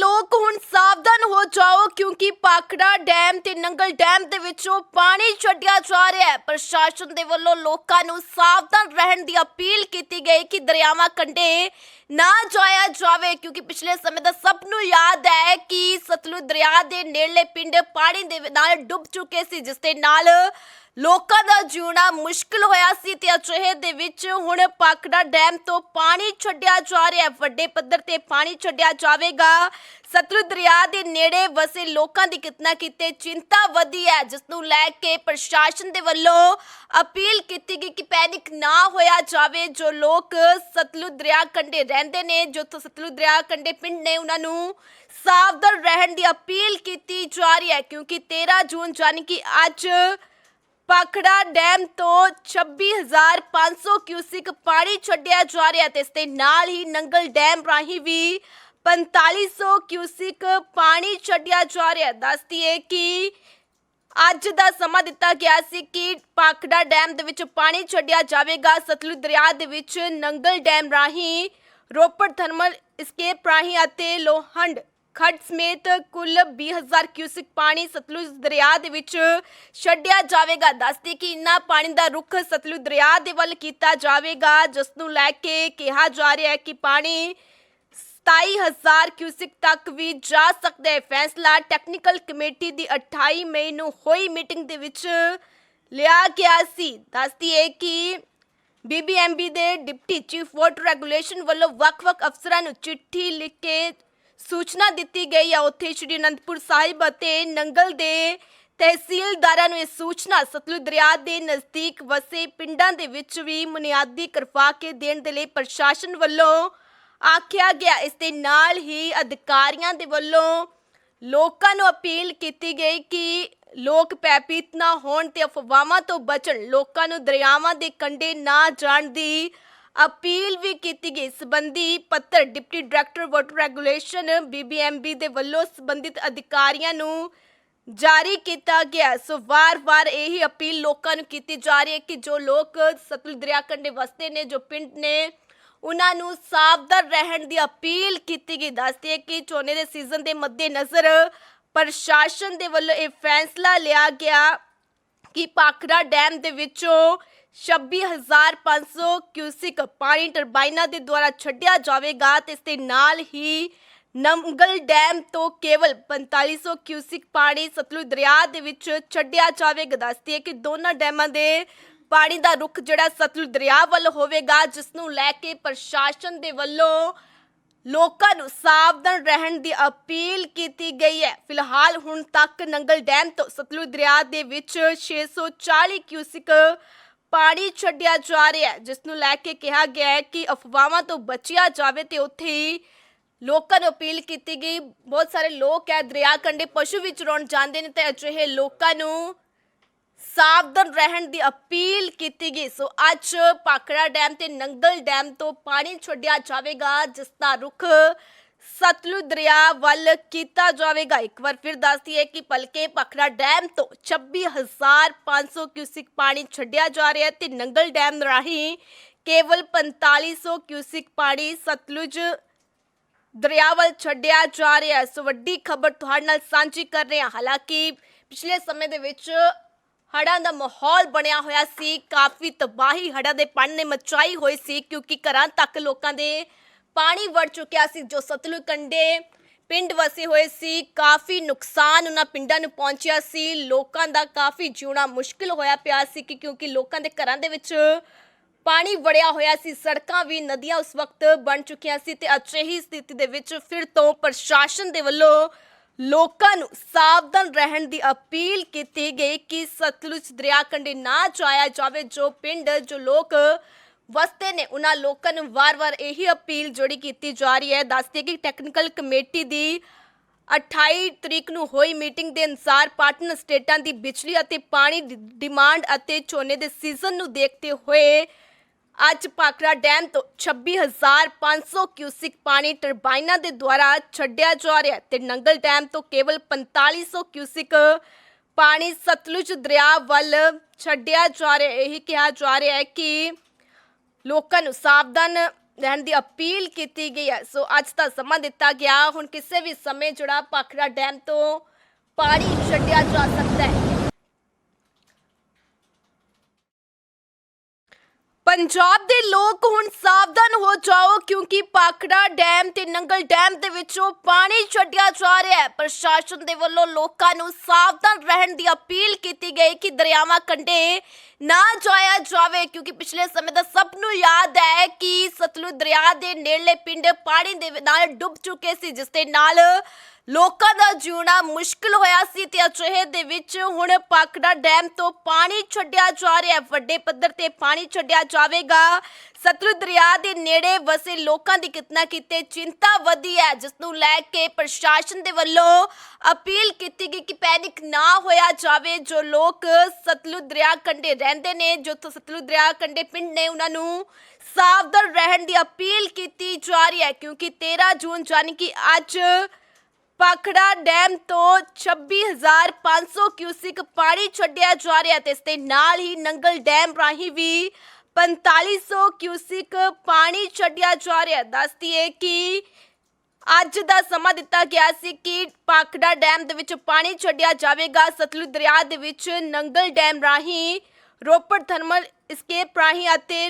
ਲੋਕ ਹੁਣ ਸਾਵਧਾਨ ਹੋ ਜਾਓ ਕਿਉਂਕਿ ਪਾਖੜਾ ਡੈਮ ਤੇ ਨੰਗਲ ਡੈਮ ਦੇ ਵਿੱਚੋਂ ਪਾਣੀ ਛੱਡਿਆ ਜਾ ਰਿਹਾ ਹੈ। ਪ੍ਰਸ਼ਾਸਨ ਦੇ ਵੱਲੋਂ ਲੋਕਾਂ ਨੂੰ ਸਾਵਧਾਨ ਰਹਿਣ ਦੀ ਅਪੀਲ ਕੀਤੀ ਗਈ ਕਿ ਦਰਿਆਵਾਂ ਕੰਢੇ ਨਾ ਜਾਇਆ ਜਾਵੇ ਕਿਉਂਕਿ ਪਿਛਲੇ ਸਮੇਂ ਦਾ ਸਭ ਨੂੰ ਯਾਦ ਹੈ ਕਿ ਸਤਲੁਜ ਦਰਿਆ ਦੇ ਨੇੜਲੇ ਪਿੰਡ ਪਾਣੀ ਦੇ ਨਾਲ ਡੁੱਬ ਚੁੱਕੇ ਸੀ, ਜਿਸ ਦੇ ਨਾਲ ਲੋਕਾਂ ਦਾ ਜਿਉਣਾ ਮੁਸ਼ਕਲ ਹੋਇਆ ਸੀ ਤੇ ਅਜਿਹੇ ਦੇ ਵਿੱਚ ਹੁਣ ਪਾਖੜਾ ਡੈਮ ਤੋਂ ਪਾਣੀ ਛੱਡਿਆ ਜਾ ਰਿਹਾ ਹੈ। ਵੱਡੇ ਪੱਧਰ ਤੇ ਪਾਣੀ ਛੱਡਿਆ ਜਾਵੇਗਾ। ਸਤਲੁਜ ਦਰਿਆ ਦੇ ਨੇੜੇ ਵਸੇ ਲੋਕਾਂ ਦੀ ਕਿਤਨਾ ਕਿਤੇ ਚਿੰਤਾ ਵਧੀ ਹੈ, ਜਿਸ ਨੂੰ ਲੈ ਕੇ ਪ੍ਰਸ਼ਾਸਨ ਦੇ ਵੱਲੋਂ ਅਪੀਲ ਕੀਤੀ ਗਈ ਕਿ ਪੈਨਿਕ ਨਾ ਹੋਇਆ ਜਾਵੇ। ਜੋ ਲੋਕ ਸਤਲੁਜ ਦਰਿਆ ਕੰਢੇ ਰਹਿੰਦੇ ਨੇ, ਜੋ ਸਤਲੁਜ ਦਰਿਆ ਕੰਢੇ ਪਿੰਡ ਨੇ, ਉਹਨਾਂ ਨੂੰ ਸਾਵਧਾਨ ਰਹਿਣ ਦੀ ਅਪੀਲ ਕੀਤੀ ਜਾ ਰਹੀ ਹੈ, ਕਿਉਂਕਿ 13 ਜੂਨ ਯਾਨੀ ਕਿ ਅੱਜ ਪਾਖੜਾ ਡੈਮ ਤੋਂ 26500 ਕਿਊਸਿਕ ਪਾਣੀ ਛੱਡਿਆ ਜਾ ਰਿਹਾ ਤੇ ਇਸ ਦੇ ਨਾਲ ਹੀ ਨੰਗਲ ਡੈਮ ਰਾਹੀਂ ਵੀ 4500 ਕਿਊਸਿਕ ਪਾਣੀ ਛੱਡਿਆ ਜਾ ਰਿਹਾ। ਦੱਸਦੀ ਹੈ ਕਿ ਅੱਜ ਦਾ ਸਮਾਂ ਦਿੱਤਾ ਗਿਆ ਸੀ ਕਿ ਪਾਖੜਾ ਡੈਮ ਦੇ ਵਿੱਚ ਪਾਣੀ ਛੱਡਿਆ ਜਾਵੇਗਾ। ਸਤਲੁਜ ਦਰਿਆ ਦੇ ਵਿੱਚ ਨੰਗਲ ਡੈਮ ਰਾਹੀਂ ਰੋਪੜ ਥਰਮਲ escape ਰਾਹੀਂ ਅਤੇ ਲੋਹੰਡ ਖੱਡ ਸਮੇਤ ਕੁੱਲ 20000 ਕਿਊਸਿਕ ਪਾਣੀ ਸਤਲੁਜ ਦਰਿਆ ਦੇ ਵਿੱਚ ਛੱਡਿਆ ਜਾਵੇਗਾ। ਦੱਸਦੀ ਕਿ ਇਨਾ ਪਾਣੀ ਦਾ ਰੁਖ ਸਤਲੁਜ ਦਰਿਆ ਦੇ ਵੱਲ ਕੀਤਾ ਜਾਵੇਗਾ, ਜਿਸ ਨੂੰ ਲੈ ਕੇ ਕਿਹਾ ਜਾ ਰਿਹਾ ਹੈ ਕਿ ਪਾਣੀ 27000 ਕਿਊਸਿਕ ਤੱਕ ਵੀ ਜਾ ਸਕਦਾ ਹੈ। ਫੈਸਲਾ ਟੈਕਨੀਕਲ ਕਮੇਟੀ ਦੀ 28 ਮਈ ਨੂੰ ਹੋਈ ਮੀਟਿੰਗ ਦੇ ਵਿੱਚ ਲਿਆ ਗਿਆ ਸੀ। ਦੱਸਦੀ ਹੈ ਕਿ ਬੀਬੀਐਮਬੀ ਦੇ ਡਿਪਟੀ ਚੀਫ ਵਾਟਰ ਰੈਗੂਲੇਸ਼ਨ ਵੱਲੋਂ ਵੱਖ-ਵੱਖ ਅਫਸਰਾਂ ਨੂੰ ਚਿੱਠੀ ਲਿਖ ਕੇ ਸੂਚਨਾ ਦਿੱਤੀ ਗਈ ਹੈ ਉੱਥੇ ਸ਼੍ਰੀ ਅਨੰਦਪੁਰ ਸਾਹਿਬ ਅਤੇ ਨੰਗਲ ਦੇ ਤਹਿਸੀਲਦਾਰਾਂ ਨੂੰ ਇਹ ਸੂਚਨਾ ਸਤਲੁਜ ਦਰਿਆ ਦੇ ਨਜ਼ਦੀਕ ਵਸੇ ਪਿੰਡਾਂ ਦੇ ਵਿੱਚ ਵੀ ਬੁਨਿਆਦੀ ਕਰਵਾ ਕੇ ਦੇਣ ਦੇ ਲਈ ਪ੍ਰਸ਼ਾਸਨ ਵੱਲੋਂ ਆਖਿਆ ਗਿਆ। ਇਸ ਦੇ ਨਾਲ ਹੀ ਅਧਿਕਾਰੀਆਂ ਦੇ ਵੱਲੋਂ ਲੋਕਾਂ ਨੂੰ ਅਪੀਲ ਕੀਤੀ ਗਈ ਕਿ ਲੋਕ ਭੈਭੀਤ ਨਾ ਹੋਣ ਤੇ ਅਫਵਾਹਾਂ ਤੋਂ ਬਚਣ। ਲੋਕਾਂ ਨੂੰ ਦਰਿਆਵਾਂ ਦੇ ਕੰਢੇ ਨਾ ਜਾਣ ਦੀ ਅਪੀਲ ਵੀ ਕੀਤੀ ਗਈ। ਸਬੰਧੀ ਪੱਤਰ deputy director water regulation BBMB ਦੇ ਵੱਲੋਂ ਸੰਬੰਧਿਤ ਅਧਿਕਾਰੀਆਂ ਨੂੰ ਜਾਰੀ ਕੀਤਾ ਗਿਆ। ਸੋ ਵਾਰ-ਵਾਰ ਇਹੀ ਅਪੀਲ ਲੋਕਾਂ ਨੂੰ ਕੀਤੀ ਜਾ ਰਹੀ ਹੈ ਕਿ ਜੋ ਲੋਕ ਸਤਲੁਜ ਦਰਿਆ ਕੰਢੇ ਵਸਦੇ ਨੇ, ਜੋ ਪਿੰਡ ਨੇ, ਉਹਨਾਂ ਨੂੰ ਸਾਵਧਾਨ ਰਹਿਣ ਦੀ ਅਪੀਲ ਕੀਤੀ ਗਈ। ਦੱਸਦੀ ਹੈ ਕਿ ਝੋਨੇ ਦੇ ਸੀਜ਼ਨ ਦੇ ਮੱਦੇਨਜ਼ਰ ਪ੍ਰਸ਼ਾਸਨ ਦੇ ਵੱਲੋਂ ਇਹ ਫੈਸਲਾ ਲਿਆ ਗਿਆ ਕਿ ਪਾਖੜਾ ਡੈਮ ਦੇ ਵਿੱਚੋਂ 26500 ਕਿਊਸਿਕ ਪਾਣੀ ਟਰਬਾਈਨਾਂ ਦੇ ਦੁਆਰਾ ਛੱਡਿਆ ਜਾਵੇਗਾ ਤੇ ਇਸ ਦੇ ਨਾਲ ਹੀ ਨਮਗਲ ਡੈਮ ਤੋਂ ਕੇਵਲ 4500 ਕਿਊਸਿਕ ਪਾਣੀ ਸਤਲੁਜ ਦਰਿਆ ਦੇ ਵਿੱਚ ਛੱਡਿਆ ਜਾਵੇਗਾ। ਦੱਸਦੀ ਹੈ ਕਿ ਦੋਨਾਂ ਡੈਮਾਂ ਦੇ ਪਾਣੀ ਦਾ ਰੁਖ ਜਿਹੜਾ ਸਤਲੁਜ ਦਰਿਆ ਵੱਲ ਹੋਵੇਗਾ, ਜਿਸ ਨੂੰ ਲੈ ਕੇ ਪ੍ਰਸ਼ਾਸਨ ਦੇ ਵੱਲੋਂ ਲੋਕਾਂ ਨੂੰ ਸਾਵਧਾਨ ਰਹਿਣ ਦੀ ਅਪੀਲ ਕੀਤੀ ਗਈ ਹੈ। ਫਿਲਹਾਲ ਹੁਣ ਤੱਕ ਨੰਗਲ ਡੈਮ ਤੋਂ ਸਤਲੁਜ ਦਰਿਆ ਦੇ ਵਿੱਚ 640 ਕਿਊਸਿਕ ਪਾਣੀ ਛੱਡਿਆ ਜਾ ਰਿਹਾ ਹੈ, ਜਿਸ ਨੂੰ ਲੈ ਕੇ ਕਿਹਾ ਗਿਆ ਹੈ ਕਿ ਅਫਵਾਹਾਂ ਤੋਂ ਬਚਿਆ ਜਾਵੇ ਤੇ ਉੱਥੇ ਹੀ ਲੋਕਾਂ ਨੂੰ ਅਪੀਲ ਕੀਤੀ ਗਈ। ਬਹੁਤ ਸਾਰੇ ਲੋਕ ਹੈ ਦਰਿਆ ਕੰਢੇ ਪਸ਼ੂ ਵੀ ਚਰਾਉਣ ਜਾਂਦੇ ਨੇ ਤੇ ਅਜਿਹੇ ਲੋਕਾਂ ਨੂੰ ਸਾਵਧਾਨ ਰਹਿਣ ਦੀ ਅਪੀਲ ਕੀਤੀ ਗਈ। ਸੋ ਅੱਜ ਪਾਖੜਾ ਡੈਮ ਤੇ ਨੰਗਲ ਡੈਮ ਤੋਂ ਪਾਣੀ ਛੱਡਿਆ ਜਾਵੇਗਾ, ਜਿਸ ਦਾ ਰੁਖ ਸਤਲੁਜ ਦਰਿਆ ਵੱਲ ਕੀਤਾ ਜਾਵੇਗਾ। ਇੱਕ ਵਾਰ ਫਿਰ ਦੱਸਦੀ ਹੈ ਕਿ ਪਲਕੇ ਪਾਖੜਾ ਡੈਮ ਤੋਂ 26500 ਕਿਊਸਿਕ ਪਾਣੀ ਛੱਡਿਆ ਜਾ ਰਿਹਾ ਹੈ ਤੇ ਨੰਗਲ ਡੈਮ ਰਾਹੀਂ ਕੇਵਲ 4500 ਕਿਊਸਿਕ ਪਾਣੀ ਸਤਲੁਜ ਦਰਿਆ ਵੱਲ ਛੱਡਿਆ ਜਾ ਰਿਹਾ ਸੋ ਵੱਡੀ ਖਬਰ ਤੁਹਾਡੇ ਨਾਲ ਸਾਂਝੀ ਕਰ ਰਹੇ ਹਾਂ। ਹਾਲਾਂਕਿ ਪਿਛਲੇ ਸਮੇਂ ਦੇ ਵਿੱਚ ਹੜ੍ਹਾਂ ਦਾ ਮਾਹੌਲ ਬਣਿਆ ਹੋਇਆ ਸੀ। ਕਾਫੀ ਤਬਾਹੀ ਹੜ੍ਹਾਂ ਦੇ ਪਾਣੀ ਨੇ ਮਚਾਈ ਹੋਈ ਸੀ ਕਿਉਂਕਿ ਘਰਾਂ ਤੱਕ ਲੋਕਾਂ ਦੇ ਪਾਣੀ ਵੜ ਚੁੱਕਿਆ ਸੀ, ਜੋ ਸਤਲੁਜ ਕੰਢੇ ਪਿੰਡ ਵਸੇ ਹੋਏ ਸੀ। ਕਾਫੀ ਨੁਕਸਾਨ ਉਹਨਾਂ ਪਿੰਡਾਂ ਨੂੰ ਪਹੁੰਚਿਆ ਸੀ। ਲੋਕਾਂ ਦਾ ਕਾਫੀ ਜਿਉਣਾ ਮੁਸ਼ਕਿਲ ਹੋਇਆ ਪਿਆ ਸੀ ਕਿ ਕਿਉਂਕਿ ਲੋਕਾਂ ਦੇ ਘਰਾਂ ਦੇ ਵਿੱਚ ਪਾਣੀ ਵੜਿਆ ਹੋਇਆ ਸੀ, ਸੜਕਾਂ ਵੀ, ਨਦੀਆਂ ਉਸ ਵਕਤ ਬਣ ਚੁੱਕੀਆਂ ਸੀ ਤੇ ਅਜਿਹੀ ਸਥਿਤੀ ਦੇ ਵਿੱਚ ਫਿਰ ਤੋਂ ਪ੍ਰਸ਼ਾਸਨ ਦੇ ਵੱਲੋਂ ਲੋਕਾਂ ਨੂੰ ਸਾਵਧਾਨ ਰਹਿਣ ਦੀ ਅਪੀਲ ਕੀਤੀ ਗਈ ਕਿ ਸਤਲੁਜ ਦਰਿਆ ਕੰਢੇ ਨਾ ਜਾਇਆ ਜਾਵੇ, ਜੋ ਪਿੰਡ, ਜੋ ਲੋਕ ਵਸਦੇ ਨੇ। ਉਹਨਾਂ ਲੋਕਾਂ ਨੂੰ ਵਾਰ-ਵਾਰ ਇਹੀ ਅਪੀਲ ਜਿਹੜੀ ਕੀਤੀ ਜਾ ਰਹੀ ਹੈ। ਦੱਸਦੇ ਕਿ ਟੈਕਨੀਕਲ ਕਮੇਟੀ ਦੀ 28 ਤਰੀਕ ਨੂੰ ਹੋਈ ਮੀਟਿੰਗ ਦੇ ਅਨੁਸਾਰ ਪਾਟਨ ਸਟੇਟਾਂ ਦੀ ਬਿਜਲੀ ਅਤੇ ਪਾਣੀ ਡਿਮਾਂਡ ਅਤੇ ਝੋਨੇ ਦੇ ਸੀਜ਼ਨ ਨੂੰ ਦੇਖਦੇ ਹੋਏ ਅੱਜ ਪਾਕਰਾ ਡੈਮ ਤੋਂ 26500 ਕਿਊਸਿਕ ਪਾਣੀ ਟਰਬਾਈਨਾਂ ਦੇ ਦੁਆਰਾ ਛੱਡਿਆ ਜਾ ਰਿਹਾ ਹੈ ਤੇ ਨੰਗਲ ਡੈਮ ਤੋਂ ਕੇਵਲ 4500 ਕਿਊਸਿਕ ਪਾਣੀ ਸਤਲੁਜ ਦਰਿਆ ਵੱਲ ਛੱਡਿਆ ਜਾ ਰਿਹਾ ਇਹ ਕਿਹਾ ਜਾ ਰਿਹਾ ਹੈ ਕਿ ਲੋਕਾਂ ਨੂੰ ਸਾਵਧਾਨ ਰਹਿਣ ਦੀ ਅਪੀਲ ਕੀਤੀ ਗਈ ਹੈ। ਸੋ ਅੱਜ ਦਾ ਸਮਾਂ ਦਿੱਤਾ ਗਿਆ। ਹੁਣ ਕਿਸੇ ਵੀ ਸਮੇਂ ਜਿਹੜਾ ਪਾਖੜਾ ਡੈਮ ਤੋਂ ਪਾਣੀ ਛੱਡਿਆ ਜਾ ਸਕਦਾ ਹੈ। ਪੰਜਾਬ ਦੇ ਲੋਕ ਹੁਣ ਸਾਵਧਾਨ ਹੋ ਜਾਓ ਕਿਉਂਕਿ ਪਾਖੜਾ ਡੈਮ ਤੇ ਨੰਗਲ ਡੈਮ ਦੇ ਵਿੱਚੋਂ ਪਾਣੀ ਛੱਡਿਆ ਜਾ ਰਿਹਾ ਹੈ। ਪ੍ਰਸ਼ਾਸਨ ਦੇ ਵੱਲੋਂ ਲੋਕਾਂ ਨੂੰ ਸਾਵਧਾਨ ਰਹਿਣ ਦੀ ਅਪੀਲ ਕੀਤੀ ਗਈ ਕਿ ਦਰਿਆਵਾਂ ਕੰਢੇ ਨਾ ਜਾਇਆ ਜਾਵੇ ਕਿਉਂਕਿ ਪਿਛਲੇ ਸਮੇਂ ਦਾ ਸਭ ਨੂੰ ਯਾਦ ਹੈ ਕਿ ਸਤਲੁਜ ਦਰਿਆ ਦੇ ਨੇੜਲੇ ਪਿੰਡ ਪਾਣੀ ਦੇ ਨਾਲ ਡੁੱਬ ਚੁੱਕੇ ਸੀ, ਜਿਸ ਦੇ ਨਾਲ ਲੋਕਾਂ ਦਾ ਜਿਉਣਾ ਮੁਸ਼ਕਲ ਹੋਇਆ ਸੀ ਤੇ ਅਜਿਹੇ ਦੇ ਵਿੱਚ ਹੁਣ ਪਾਖੜਾ ਡੈਮ ਤੋਂ ਪਾਣੀ ਛੱਡਿਆ ਜਾ ਰਿਹਾ ਹੈ। ਵੱਡੇ ਪੱਧਰ ਤੇ ਪਾਣੀ ਛੱਡਿਆ ਜਾ ਜਾਵੇਗਾ। ਸਤਲੁਜ ਦਰਿਆ ਦੇ ਨੇੜੇ ਵਸੇ ਲੋਕਾਂ ਦੀ ਕਿਤਨਾ ਕਿਤੇ ਚਿੰਤਾ ਵਧੀ ਹੈ ਜਿਸ ਨੂੰ ਲੈ ਕੇ ਪ੍ਰਸ਼ਾਸਨ ਦੇ ਵੱਲੋਂ ਅਪੀਲ ਕੀਤੀ ਗਈ ਕਿ ਪੈਨਿਕ ਨਾ ਹੋਇਆ ਜਾਵੇ। ਜੋ ਲੋਕ ਸਤਲੁਜ ਦਰਿਆ ਕੰਢੇ ਰਹਿੰਦੇ ਨੇ, ਜੋ ਸਤਲੁਜ ਦਰਿਆ ਕੰਢੇ ਪਿੰਡ ਨੇ, ਉਹਨਾਂ ਨੂੰ ਸਾਵਧਾਨ ਰਹਿਣ ਦੀ ਅਪੀਲ ਕੀਤੀ ਜਾ ਰਹੀ ਹੈ, ਕਿਉਂਕਿ 13 ਜੂਨ ਯਾਨੀ ਕਿ ਅੱਜ ਪਾਖੜਾ ਡੈਮ ਤੋਂ 26500 ਕਿਊਸਿਕ ਪਾਣੀ ਛੱਡਿਆ ਜਾ ਰਿਹਾ ਤੇ ਇਸ ਦੇ ਨਾਲ ਹੀ ਨੰਗਲ ਡੈਮ ਰਾਹੀਂ ਵੀ 4500 ਕਿਊਸਿਕ ਪਾਣੀ ਛੱਡਿਆ ਜਾ ਰਿਹਾ। ਦੱਸਦੀ ਹੈ ਕਿ ਅੱਜ ਦਾ ਸਮਾਂ ਦਿੱਤਾ ਗਿਆ ਸੀ ਕਿ ਪਾਖੜਾ ਡੈਮ ਦੇ ਵਿੱਚ ਪਾਣੀ ਛੱਡਿਆ ਜਾਵੇਗਾ। ਸਤਲੁਜ ਦਰਿਆ ਦੇ ਵਿੱਚ ਨੰਗਲ ਡੈਮ ਰਾਹੀਂ ਰੋਪੜ ਥਰਮਲ escape ਰਾਹੀਂ ਅਤੇ